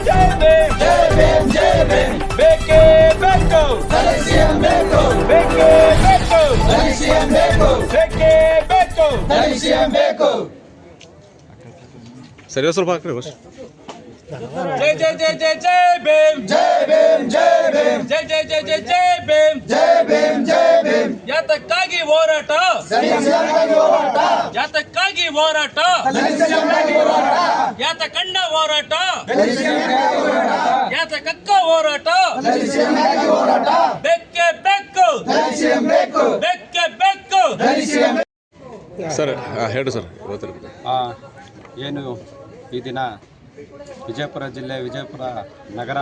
ಜೈ ಭೀಮ್ ಜೈ ಭೀಮ್ ಜೈ ಭೀಮ್ ಬೇಕೇ ಬೇಕು ಸಿಎಂ ಬೇಕು ಬೇಕೇ ಬೇಕು ಸಿಎಂ ಬೇಕು ಬೇಕೇ ಬೇಕು ಸಿಎಂ ಬೇಕು ಸರಿ ಸ್ವಲ್ಪ ಹಾಕ್ರಿ ಬಸ್ ಜೈ ಜೈ ಜೈ ಜೈ ಜೈ ಭೀಮ್ ಜೈ ಭೀಮ್ ಜೈ ಭೀಮ್ ಜೈ ಜೈ ಜೈ ಜೈ ಜೈ ಭೀಮ್ ಜೈ ಭೀಮ್ ಜೈ ಭೀಮ್ ಯಾತಕ್ಕಾಗಿ ಹೋರಾಟ ಸಿಎಂಗಾಗಿ ಹೋರಾಟ ಯಾತಕ್ಕಾಗಿ ಹೋರಾಟ ಸಿಎಂಗಾಗಿ ಹೋರಾಟ ಯಾತಕಣ್ಣ ಕಂಡ ಹೋರಾಟ. ಯಾತ ಕಕ್ಕ ಹೋರಾಟ. ಬೆಕ್ಕೆ ಬೆಕ್ಕು. ಬೆಕ್ಕೆ ಬೆಕ್ಕು. ಸರ್ ಹಾಂ ಹೇಳಿ ಸರ್ ಏನು ಈ ದಿನ ವಿಜಯಪುರ ಜಿಲ್ಲೆ ವಿಜಯಪುರ ನಗರ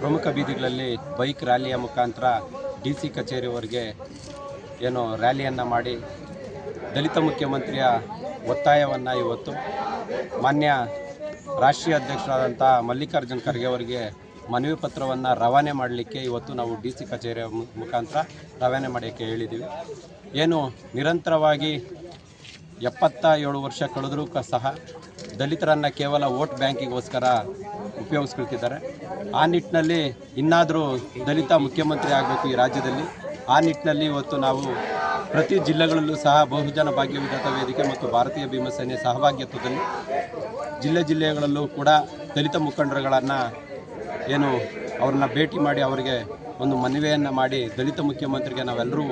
ಪ್ರಮುಖ ಬೀದಿಗಳಲ್ಲಿ ಬೈಕ್ ರ್ಯಾಲಿಯ ಮುಖಾಂತರ ಡಿ ಸಿ ಕಚೇರಿವರೆಗೆ ಏನು ರ್ಯಾಲಿಯನ್ನು ಮಾಡಿ ದಲಿತ ಮುಖ್ಯಮಂತ್ರಿಯ ಒತ್ತಾಯವನ್ನು ಇವತ್ತು ಮಾನ್ಯ ರಾಷ್ಟ್ರೀಯ ಅಧ್ಯಕ್ಷರಾದಂಥ ಮಲ್ಲಿಕಾರ್ಜುನ್ ಖರ್ಗೆ ಅವರಿಗೆ ಮನವಿ ಪತ್ರವನ್ನು ರವಾನೆ ಮಾಡಲಿಕ್ಕೆ ಇವತ್ತು ನಾವು ಡಿ ಸಿ ಕಚೇರಿಯ ಮುಖಾಂತರ ರವಾನೆ ಮಾಡೋಕ್ಕೆ ಹೇಳಿದ್ದೀವಿ. ಏನು ನಿರಂತರವಾಗಿ ಎಪ್ಪತ್ತ ಏಳು ವರ್ಷ ಕಳೆದರೂ ಸಹ ದಲಿತರನ್ನು ಕೇವಲ ವೋಟ್ ಬ್ಯಾಂಕಿಗೋಸ್ಕರ ಉಪಯೋಗಿಸ್ಕೊಳ್ತಿದ್ದಾರೆ. ಆ ನಿಟ್ಟಿನಲ್ಲಿ ಇನ್ನಾದರೂ ದಲಿತ ಮುಖ್ಯಮಂತ್ರಿ ಆಗಬೇಕು ಈ ರಾಜ್ಯದಲ್ಲಿ. ಆ ನಿಟ್ಟಿನಲ್ಲಿ ಇವತ್ತು ನಾವು ಪ್ರತಿ ಜಿಲ್ಲೆಗಳಲ್ಲೂ ಸಹ ಬಹುಜನ ಭಾಗ್ಯ ವಿಧಾತ ವೇದಿಕೆ ಮತ್ತು ಭಾರತೀಯ ಭೀಮಸೇನೆ ಸಹಭಾಗ್ಯತ್ವದಲ್ಲಿ ಜಿಲ್ಲೆ ಜಿಲ್ಲೆಗಳಲ್ಲೂ ಕೂಡ ದಲಿತ ಮುಖಂಡರುಗಳನ್ನು ಏನು ಅವ್ರನ್ನ ಭೇಟಿ ಮಾಡಿ ಅವರಿಗೆ ಒಂದು ಮನವಿಯನ್ನು ಮಾಡಿ ದಲಿತ ಮುಖ್ಯಮಂತ್ರಿಗೆ ನಾವೆಲ್ಲರೂ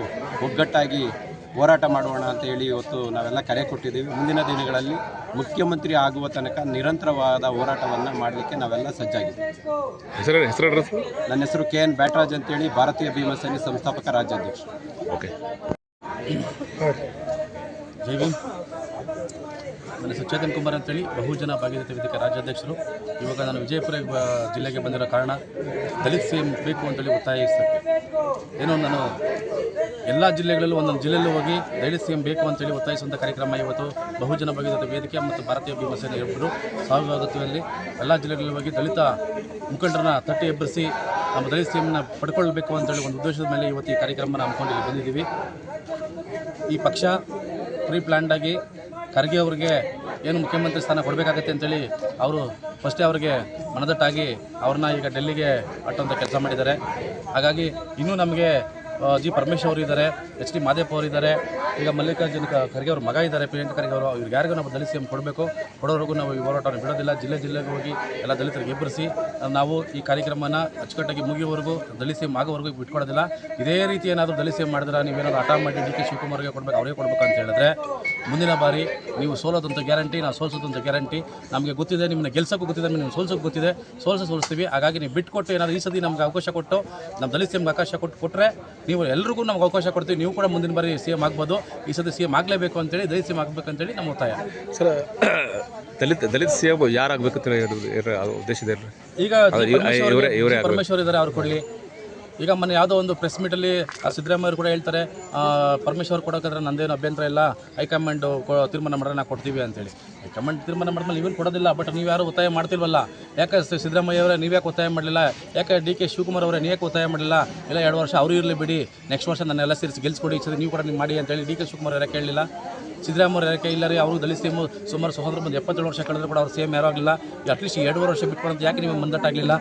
ಒಗ್ಗಟ್ಟಾಗಿ ಹೋರಾಟ ಮಾಡೋಣ ಅಂತ ಹೇಳಿ ಇವತ್ತು ನಾವೆಲ್ಲ ಕರೆ ಕೊಟ್ಟಿದ್ದೀವಿ. ಮುಂದಿನ ದಿನಗಳಲ್ಲಿ ಮುಖ್ಯಮಂತ್ರಿ ಆಗುವ ತನಕ ನಿರಂತರವಾದ ಹೋರಾಟವನ್ನು ಮಾಡಲಿಕ್ಕೆ ನಾವೆಲ್ಲ ಸಜ್ಜಾಗಿದ್ದೀವಿ. ನನ್ನ ಹೆಸರು ಕೆ ಎನ್ ಬ್ಯಾಟರಾಜ್ ಅಂತೇಳಿ ಭಾರತೀಯ ಭೀಮಸೇನೆ ಸಂಸ್ಥಾಪಕ ರಾಜ್ಯಾಧ್ಯಕ್ಷ. ಓಕೆ. ಜೈ ಭೀಮ್ ನನ್ನ ಸುಚೇತನ್ ಚೇತನ್ ಕುಮಾರ್ ಅಂತೇಳಿ ಬಹುಜನ ಭಾಗೀರಥಿ ವೇದಿಕೆ ರಾಜ್ಯಾಧ್ಯಕ್ಷರು. ಇವಾಗ ನಾನು ವಿಜಯಪುರ ಜಿಲ್ಲೆಗೆ ಬಂದಿರೋ ಕಾರಣ ದಲಿತ ಸಿ ಎಂ ಬೇಕು ಅಂತೇಳಿ ಒತ್ತಾಯಿಸ್ತಕ್ಕೆ ಏನೋ ನಾನು ಎಲ್ಲ ಜಿಲ್ಲೆಗಳಲ್ಲೂ ಒಂದೊಂದು ಜಿಲ್ಲೆಯಲ್ಲೂ ಹೋಗಿ ದಲಿತ ಸಿ ಎಂ ಬೇಕು ಅಂತೇಳಿ ಒತ್ತಾಯಿಸುವಂಥ ಕಾರ್ಯಕ್ರಮ ಇವತ್ತು ಬಹುಜನ ಭಾಗೀರಥಿ ವೇದಿಕೆ ಮತ್ತು ಭಾರತೀಯ ಭೀಮಸೇನೆ ಇಬ್ಬರು ಸಹಭಾಗಿತ್ವದಲ್ಲಿ ಎಲ್ಲ ಜಿಲ್ಲೆಗಳಲ್ಲಿ ಹೋಗಿ ದಲಿತ ಮುಖಂಡರನ್ನ ತಟ್ಟಿ ಎಬ್ಬರಿಸಿ ನಮ್ಮ ದಲಿತ ಸಿ ಎಂನ ಪಡ್ಕೊಳ್ಬೇಕು ಅಂತೇಳಿ ಒಂದು ಉದ್ದೇಶದ ಮೇಲೆ ಇವತ್ತು ಈ ಕಾರ್ಯಕ್ರಮನ ಹಮ್ಮಿಕೊಂಡು ಬಂದಿದ್ದೀವಿ. ಈ ಪಕ್ಷ ಪ್ರೀ ಪ್ಲ್ಯಾಂಡಾಗಿ ಖರ್ಗೆ ಅವರಿಗೆ ಏನು ಮುಖ್ಯಮಂತ್ರಿ ಸ್ಥಾನ ಕೊಡಬೇಕಾಗತ್ತೆ ಅಂತೇಳಿ ಅವರು ಫಸ್ಟೇ ಅವರಿಗೆ ಮನದಟ್ಟಾಗಿ ಅವ್ರನ್ನ ಈಗ ಡೆಲ್ಲಿಗೆ ಅಟ್ಟಂತ ಕೆಲಸ ಮಾಡಿದ್ದಾರೆ. ಹಾಗಾಗಿ ಇನ್ನೂ ನಮಗೆ ಜಿ ಪರಮೇಶ್ವರ್ ಅವರು ಇದ್ದಾರೆ ಎಚ್ ಡಿ ಮಾದೇಪ್ ಅವರು ಇದ್ದಾರೆ ಈಗ ಮಲ್ಲಿಕಾರ್ಜುನ ಖರ್ಗೆ ಅವ್ರ ಮಗ ಇದ್ದಾರೆ ಪ್ರಿಯಾಂಕ ಖರ್ಗೆ ಅವರು ಇವ್ರಿಗೆ ಯಾರಿಗೂ ನಾವು ದಲಿತ ಸಿಎಂ ಕೊಡಬೇಕು. ಕೊಡೋವರೆಗೂ ನಾವು ಈ ಹೋರಾಟವನ್ನು ಬಿಡೋದಿಲ್ಲ, ಜಿಲ್ಲೆ ಜಿಲ್ಲೆಗೆ ಹೋಗಿ ಎಲ್ಲ ದಲಿತರಿಗೆ ಎಬ್ಬರಿಸಿ ನಾವು ಈ ಕಾರ್ಯಕ್ರಮನ ಅಚ್ಚುಕಟ್ಟಾಗಿ ಮುಗಿಯುವವರೆಗೂ, ದಲಿತ ಸಿಎಂ ಆಗೋವರೆಗೂ ಬಿಟ್ಕೊಡೋದಿಲ್ಲ. ಇದೇ ರೀತಿ ಏನಾದರೂ ದಲಿತ ಸಿಎಂ ಮಾಡಿದ್ರೆ ನೀವೇನಾದ್ರು ಹಠ ಮಾಡಿ ಡಿ ಕೆ ಶಿವಕುಮಾರ್ಗೆ ಕೊಡಬೇಕು ಅವರೇ ಕೊಡಬೇಕು ಅಂತ ಹೇಳಿದ್ರೆ, ಮುಂದಿನ ಬಾರಿ ನೀವು ಸೋಲೋದಂತ ಗ್ಯಾರಂಟಿ, ನಾವು ಸೋಲ್ಸೋದಂತ ಗ್ಯಾರಂಟಿ. ನಮಗೆ ಗೊತ್ತಿದೆ ನಿಮ್ಮನ್ನ ಗೆಲ್ಸೋಕ್ಕೂ ಗೊತ್ತಿದೆ ನಿಮ್ಮ ಸೋಲ್ಸೋಕ್ಕೆ ಗೊತ್ತಿದೆ. ಸೋಲ್ಸ ಸೋಲಿಸ್ತೀವಿ, ಹಾಗಾಗಿ ನೀವು ಬಿಟ್ಕೊಟ್ಟು ಏನಾದರೂ ಈ ಸತಿ ನಮ್ಗೆ ಅವಕಾಶ ಕೊಟ್ಟು ನಮ್ಮ ದಲಿತ ಸಿಎಂಗೆ ಅವಕಾಶ ಕೊಟ್ಟು ಕೊಟ್ಟರೆ ನೀವು ಎಲ್ರಿಗೂ ನಮ್ಗೆ ಅವಕಾಶ ಕೊಡ್ತೀವಿ. ನೀವು ಕೂಡ ಮುಂದಿನ ಬಾರಿ ಸಿ ಎಂ ಆಗ್ಬೋದು. ಈ ಸತಿ ಸಿ ಎಂ ಆಗಲೇಬೇಕು ಅಂತೇಳಿ ದಲಿತ ಸಿ ಎಂ ಆಗಬೇಕಂತೇಳಿ ನಮ್ಮ ಒತ್ತಾಯ. ಸರ್ ದಲಿತ ದಲಿತ ಸಿ ಎಂ ಯಾರಾಗಬೇಕು ಅಂತ ಹೇಳಿ ಇರ- ಅದು ಉದ್ದೇಶ ಇದೆ ರೀ ಈಗ ಇವರೇ- ಇವರೇ ಪರಮೇಶ್ವರ್ ಇದ್ದಾರೆ ಅವ್ರು ಕೊಡಲಿ. ಈಗ ಮೊನ್ನೆ ಯಾವುದೋ ಒಂದು ಪ್ರೆಸ್ ಮೀಟಲ್ಲಿ ಸಿದ್ದರಾಮಯ್ಯ ಅವರು ಕೂಡ ಹೇಳ್ತಾರೆ ಪರಮೇಶ್ವರ್ ಕೊಡೋಕ್ಕಾದ್ರೆ ನಂದೇನು ಅಭ್ಯಂತರ ಇಲ್ಲ, ಹೈಕಮಾಂಡ್ ತೀರ್ಮಾನ ಮಾಡೋಣ ನಾವು ಕೊಡ್ತೀವಿ ಅಂತೇಳಿ. ಹೈಕಮಾಂಡ್ ತೀರ್ಮಾನ ಮಾಡಿದ್ಮೇಲೆ ನೀವೇನು ಕೊಡೋದಿಲ್ಲ ಬಟ್ ನೀವು ಯಾರು ಒತ್ತಾಯ ಮಾಡ್ತಿಲ್ವಲ್ಲ? ಯಾಕೆ ಸಿದ್ದರಾಮಯ್ಯ ಅವರೇ ನೀವ್ಯಾಕೆ ಒತ್ತಾಯ ಮಾಡಲಿಲ್ಲ? ಯಾಕೆ ಡಿ ಕೆ ಶಿವಕುಮಾರ್ ಅವರೇ ನೀವ್ಯಾಕೆ ಒತ್ತಾಯ ಮಾಡಲಿಲ್ಲ? ಇಲ್ಲ ಎರಡು ವರ್ಷ ಅವರು ಇರಲಿ ಬಿಡಿ ನೆಕ್ಸ್ಟ್ ವರ್ಷ ನನ್ನೆಲ್ಲ ಸೇರಿಸಿ ಗೆಲ್ಸ್ಕೊಡಿ ಸತಿ ನೀವು ಕೂಡ ನೀವು ಮಾಡಿ ಅಂತೇಳಿ ಡಿ ಕೆ ಶಿವಕುಮಾರ್ ಯಾರೇ ಕೇಳಲಿಲ್ಲ? ಸಿದ್ದರಾಮಯ್ಯ ಯಾಕೆ ಇಲ್ಲ ರೀ? ಅವರು ದಲಿತ ಸಿಎಂ ಸುಮಾರು ಸಹೋದರ ಬಂದು ಎಪ್ಪತ್ತೇಳು ವರ್ಷ ಕಳೆದ್ರೆ ಕೂಡ ಅವ್ರು ಸೇಮ್ ಯಾರು ಆಗಲಿಲ್ಲ. ಅಟ್ಲೀಸ್ಟ್ ಎರಡು ವರ್ಷ ಬಿಟ್ಕೊಳಂತ ಯಾಕೆ ನೀವು ಮಂದಟ್ಟಾಗಲಿಲ್ಲ?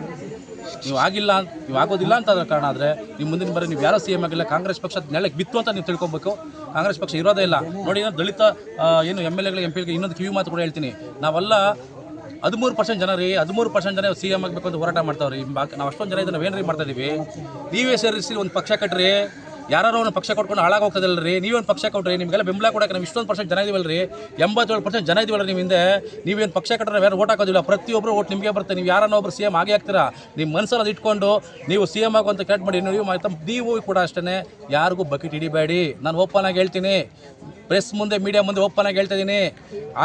ನೀವು ಆಗಿಲ್ಲ ನೀವು ಆಗೋದಿಲ್ಲ ಅಂತ ಕಾರಣ ಆದರೆ ನೀವು ಮುಂದಿನ ಬಾರಿ ನೀವು ಯಾರೋ ಸಿ ಎಂ ಆಗಿಲ್ಲ, ಕಾಂಗ್ರೆಸ್ ಪಕ್ಷ ನೆಲೆಗೆ ಬಿತ್ತು ಅಂತ ನೀವು ತಿಳ್ಕೊಬೇಕು. ಕಾಂಗ್ರೆಸ್ ಪಕ್ಷ ಇರೋದೇ ಇಲ್ಲ. ನೋಡಿ ದಲಿತ ಏನು ಎಂ ಎಲ್ ಎಗಳಿಗೆ ಎಂ ಪಿಗಳಿಗೆ ಇನ್ನೊಂದು ಕಿವಿ ಮಾತು ಕೂಡ ಹೇಳ್ತೀನಿ. ನಾವೆಲ್ಲ ಹದಿಮೂರು ಪರ್ಸೆಂಟ್ ಜನ ರೀ, ಹದಿಮೂರು ಪರ್ಸೆಂಟ್ ಜನ ಸಿ ಎಂ ಆಗಬೇಕು ಅಂತ ಹೋರಾಟ ಮಾಡ್ತಾವ್ರಿ. ನಾವು ಅಷ್ಟೊಂದು ಜನ ಇದನ್ನು ಏನ್ರಿ ಮಾಡ್ತಾ ಇದೀವಿ? ನೀವೇ ಸೇರಿಸಿ ಒಂದು ಪಕ್ಷ ಕಟ್ರಿ. ಯಾರು ಒಂದು ಪಕ್ಷ ಕೊಟ್ಕೊಂಡು ಹಾಳಾಗೋಗ್ತದಲ್ಲ ರೀ ನೀವೊಂದು ಪಕ್ಷ ಕೊಟ್ರಿ? ನಿಮಗೆಲ್ಲ ಬೆಂಬಲ ಕೊಡಕ್ಕೆ ನಾವು ಇಷ್ಟೊಂದು ಪರ್ಸೆಂಟ್ ಜನ ಇದೀವಲ್ಲ ರೀ ಎಂಬತ್ತೇಳು ಪರ್ಸೆಂಟ್ ಜನ ಇದೀವಲ್ಲ ನಿಮ್ಮ ಹಿಂದೆ ನೀವೇನು ಪಕ್ಷ ಕಟ್ಟರೆ ಯಾರು ಓಟ್ ಹಾಕೋದಿಲ್ಲ. ಪ್ರತಿಯೊಬ್ಬರು ಓಟ್ ನಿಮಗೆ ಬರುತ್ತೆ. ನೀವು ಯಾರನ್ನೋ ಒಬ್ಬರು ಸಿ ಎಂ ಆಗಿ ಆಗ್ತೀರಾ ನಿಮ್ಮ ಮನಸ್ಸಲ್ಲಿ ಇಟ್ಕೊಂಡು ನೀವು ಸಿ ಎಂ ಆಗುವಂತ ಕ್ಯಾಟ್ ಮಾಡಿ ನೀವು ನೀವು ಕೂಡ ಅಷ್ಟೇ ಯಾರಿಗೂ ಬಕೆಟ್ ಹಿಡಿಬೇಡಿ. ನಾನು ಓಪನ್ ಆಗಿ ಹೇಳ್ತೀನಿ. ಪ್ರೆಸ್ ಮುಂದೆ ಮೀಡಿಯಾ ಮುಂದೆ ಓಪನ್ ಆಗಿ ಹೇಳ್ತಾ ಇದ್ದೀನಿ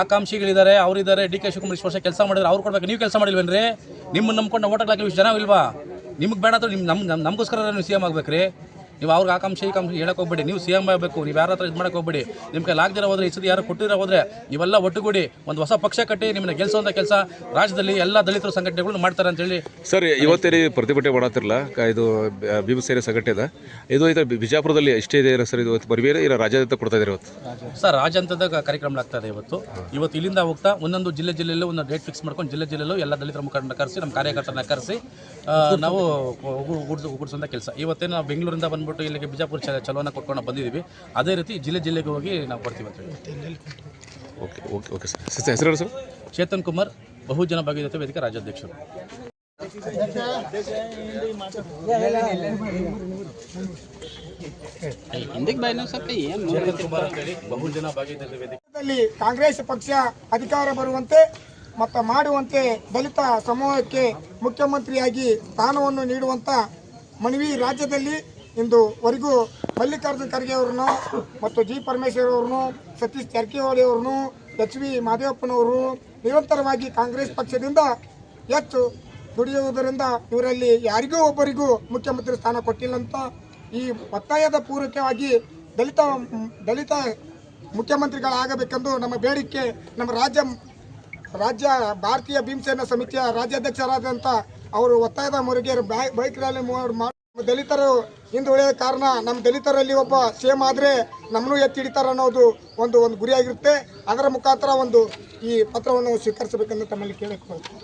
ಆಕಾಂಕ್ಷಿಗಳಿದ್ದಾರೆ, ಅವರಿದ್ದಾರೆ. ಡಿ ಕೆ ಶಿವಕುಮಾರ್ ಇಷ್ಟು ವರ್ಷ ಕೆಲಸ ಮಾಡಿದ್ರೆ ಅವ್ರು ಕೊಡ್ಬೇಕು. ನೀವು ಕೆಲಸ ಮಾಡಿಲ್ವೇನ್ರಿ? ನಿಮ್ಮನ್ನು ನಂಬ್ಕೊಂಡು ಓಟ್ ಹಾಕ್ಲಿಕ್ಕೆ ಇಷ್ಟು ಜನ ಇಲ್ವಾ? ನಿಮ್ಗೆ ಬೇಡ ನಿಮ್ಮ ನಮ್ಮ ನಮಗೋಸ್ಕರ ನೀವು ಸಿ ಎಂ ಆಗ್ಬೇಕ್ರಿ. ನೀವು ಅವ್ರಿಗೆ ಆಕಾಂಕ್ಷೆ ಈ ಕಾಂಕ್ಷೆ ಹೇಳಕ್ಕೆ ಹೋಗ್ಬೇಡಿ. ನೀವು ಸಿ ಎಂ ಆಗಬೇಕು ನೀವು ಯಾರ ಹತ್ರ ಇದು ಮಾಡಕ್ಕೆ ಹೋಗ್ಬೇಡಿ. ನಿಮ್ಮ ಕೈ ಲಾಗ್ದಿರ ಹೋದ್ರೆ ಈ ಸತಿ ಯಾರು ಕೊಟ್ಟಿರೋ ಹೋದ್ರೆ ಇವೆಲ್ಲ ಒಟ್ಟುಗೂಡಿ ಒಂದು ಹೊಸ ಪಕ್ಷ ಕಟ್ಟಿ ನಿಮ್ಮನ್ನ ಗೆಲ್ಸೋಂಥ ಕೆಲಸ ರಾಜ್ಯದಲ್ಲಿ ಎಲ್ಲ ದಲಿತರ ಸಂಘಟನೆಗಳು ಮಾಡ್ತಾರೆ ಅಂತೇಳಿ ಸರ್ ಇವತ್ತೇ ಪ್ರತಿಭಟನೆ ಮಾಡತ್ತಿರಲ್ಲ? ಇದು ಭೀಮಸೇನೆ ಸಂಘಟನೆ ಇದು ಇದು ಬಿಜಾಪುರದಲ್ಲಿ ಎಷ್ಟೇ ಇದೆ ಸರ್ ಇದು ಬರಬೇರೆ ಇಲ್ಲ ರಾಜ್ಯಾದ್ಯಂತ ಕೊಡ್ತಾ ಇದ್ದಾರೆ ಇವತ್ತು? ಸರ್ ರಾಜ್ಯಾಂತದ ಕಾರ್ಯಕ್ರಮ ಆಗ್ತಾ ಇದೆ ಇವತ್ತು. ಇವತ್ತು ಇಲ್ಲಿಂದ ಹೋಗ್ತಾ ಒಂದೊಂದು ಜಿಲ್ಲೆ ಜಿಲ್ಲೆಯಲ್ಲೂ ಒಂದು ಡೇಟ್ ಫಿಕ್ಸ್ ಮಾಡ್ಕೊಂಡು ಜಿಲ್ಲೆ ಜಿಲ್ಲೆಯಲ್ಲೂ ಎಲ್ಲ ದಲಿತರ ಮುಖಂಡರನ್ನ ಕರೆಸಿ ನಮ್ಮ ಕಾರ್ಯಕರ್ತರನ್ನ ಕರೆಸಿ ನಾವು ನಾವು ಗುಡಿಸೋಂಥ ಕೆಲಸ. ಇವತ್ತೇನು ನಾವು ಬೆಂಗಳೂರಿಂದ ಬಂದ್ಬಿಟ್ಟು ಇಲ್ಲಿಗೆ ಬಿಜಾಪುರ ಚ ಚಲೋನ ಕೊಟ್ಕೊಂಡು ಬಂದಿದ್ದೀವಿ. ಅದೇ ರೀತಿ ಜಿಲ್ಲೆ ಜಿಲ್ಲೆಗೆ ಹೋಗಿ ನಾವು ಕೊಡ್ತೀವಿ ಅಂತ ಹೇಳಿ okay okay okay sir. Sir ಹೆಸರು ಸರ್? ಚೇತನ್ ಕುಮಾರ್ ಬಹುಜನ ಭಾಗೀರಥಿ ವೇದಿಕೆ ರಾಜ್ಯಾಧ್ಯಕ್ಷರು. ಚೇತನ್ ಕುಮಾರ್ ಅಂತೇಳಿ ಬಹುಜನ ಭಾಗೀರಥಿ ವೇದಿಕೆಯಲ್ಲಿ ಕಾಂಗ್ರೆಸ್ ಪಕ್ಷ ಅಧಿಕಾರ ಬರುವಂತೆ ಮತ್ತು ಮಾಡುವಂತೆ ದಲಿತ ಸಮೂಹಕ್ಕೆ ಮುಖ್ಯಮಂತ್ರಿಯಾಗಿ ಸ್ಥಾನವನ್ನು ನೀಡುವಂತ ಮನವಿ ರಾಜ್ಯದಲ್ಲಿ ಇಂದುವರೆಗೂ ಮಲ್ಲಿಕಾರ್ಜುನ ಖರ್ಗೆ ಅವ್ರನ್ನು ಮತ್ತು ಜಿ ಪರಮೇಶ್ವರ್ ಅವ್ರನ್ನು, ಸತೀಶ್ ಜಾರಕಿಹೊಳಿ ಅವ್ರನ್ನು, ಎಚ್ ವಿ ಮಾದೇವಪ್ಪನವರು ನಿರಂತರವಾಗಿ ಕಾಂಗ್ರೆಸ್ ಪಕ್ಷದಿಂದ ಹೆಚ್ಚು ದುಡಿಯುವುದರಿಂದ ಇವರಲ್ಲಿ ಯಾರಿಗೂ ಒಬ್ಬರಿಗೂ ಮುಖ್ಯಮಂತ್ರಿ ಸ್ಥಾನ ಕೊಟ್ಟಿಲ್ಲ ಅಂತ ಈ ಒತ್ತಾಯದ ಪೂರಕವಾಗಿ ದಲಿತ ದಲಿತ ಮುಖ್ಯಮಂತ್ರಿಗಳಾಗಬೇಕೆಂದು ನಮ್ಮ ಬೇಡಿಕೆ ನಮ್ಮ ರಾಜ್ಯ ರಾಜ್ಯ ಭಾರತೀಯ ಭೀಮಸೇನಾ ಸಮಿತಿಯ ರಾಜ್ಯಾಧ್ಯಕ್ಷರಾದಂಥ ಅವರು ಒತ್ತಾಯದ ಮುರುಗೇರು ಬೈಕ್ ರ್ಯಾಲಿ ಮಾ- ಮಾ- ದಲಿತರು ಹಿಂದುಳಿದ ಕಾರಣ ನಮ್ಮ ದಲಿತರಲ್ಲಿ ಒಬ್ಬ ಸೇಮ್ ಆದರೆ ನಮ್ಮನ್ನು ಎತ್ತಿ ಹಿಡಿತಾರೆ ಅನ್ನೋದು ಒಂದು ಒಂದು ಗುರಿಯಾಗಿರುತ್ತೆ. ಅದರ ಮುಖಾಂತರ ಒಂದು ಈ ಪತ್ರವನ್ನು ಸ್ವೀಕರಿಸಬೇಕೆಂದು ತಮ್ಮಲ್ಲಿ ಕೇಳಿಕೊಳ್ಳುತ್ತೇನೆ.